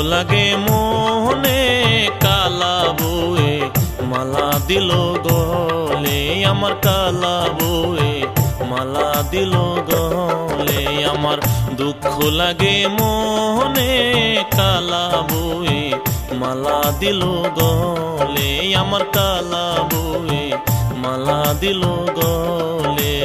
মোহনে কালা বয়ে, মালা দিল গলে আমার কালা বয়ে, মালা দিল গলে আমার দুঃখ লাগে মোহনে কালা বয়ে, মালা দিল গলে আমার কালা বয়ে, মালা দিল গলে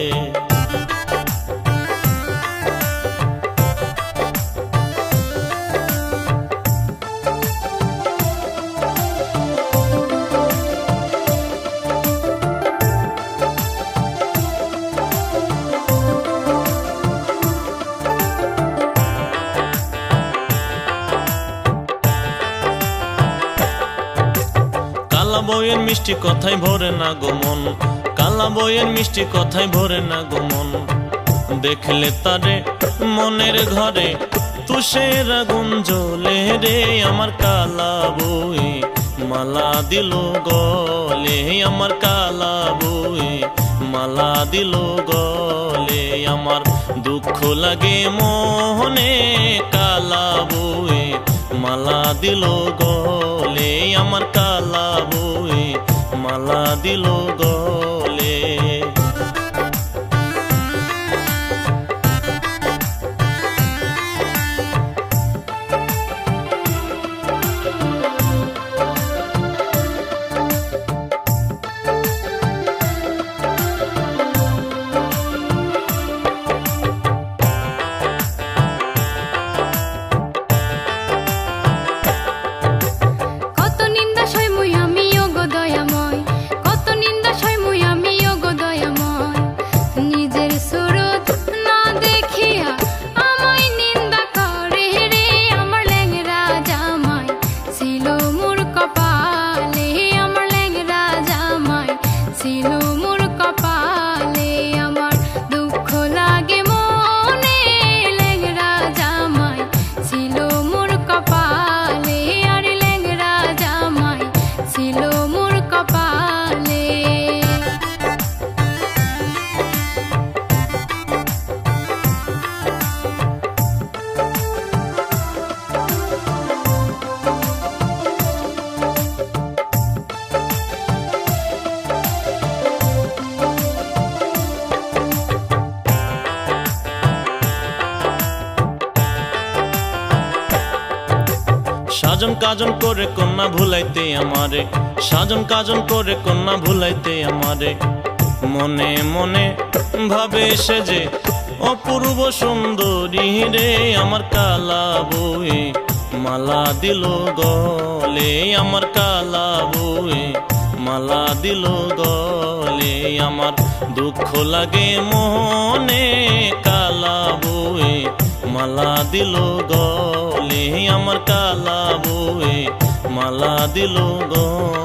কালা বইয়ের মিষ্টি কথাই ভরে না গো মন। কালা বইয়ের মিষ্টি কথাই ভরে না গো মন। দেখলে তারে মনের ঘরে, তুষের আগুন জ্বলে রে আমার কালা বই। মালা দিল গলে আমার কালা বই। মালা দিল গলে আমার দুঃখ লাগে মোহনে কালা বই। মালা দিল গলে দিল গলে kilo সাজন কাজন করে কন্যা ভুলাইতে আমারে। সাজন কাজন করে কন্যা ভুলাইতে আমারে। মনে মনে ভাবে সে যে অপূর্ব সুন্দরী রে আমার কালা বই মালা দিল গলে আমার কালা বই মালা দিল গলে আমার দুঃখ লাগে মনে কালা বই মালা দিল গলে আমার কালা বই মালা দিল গলে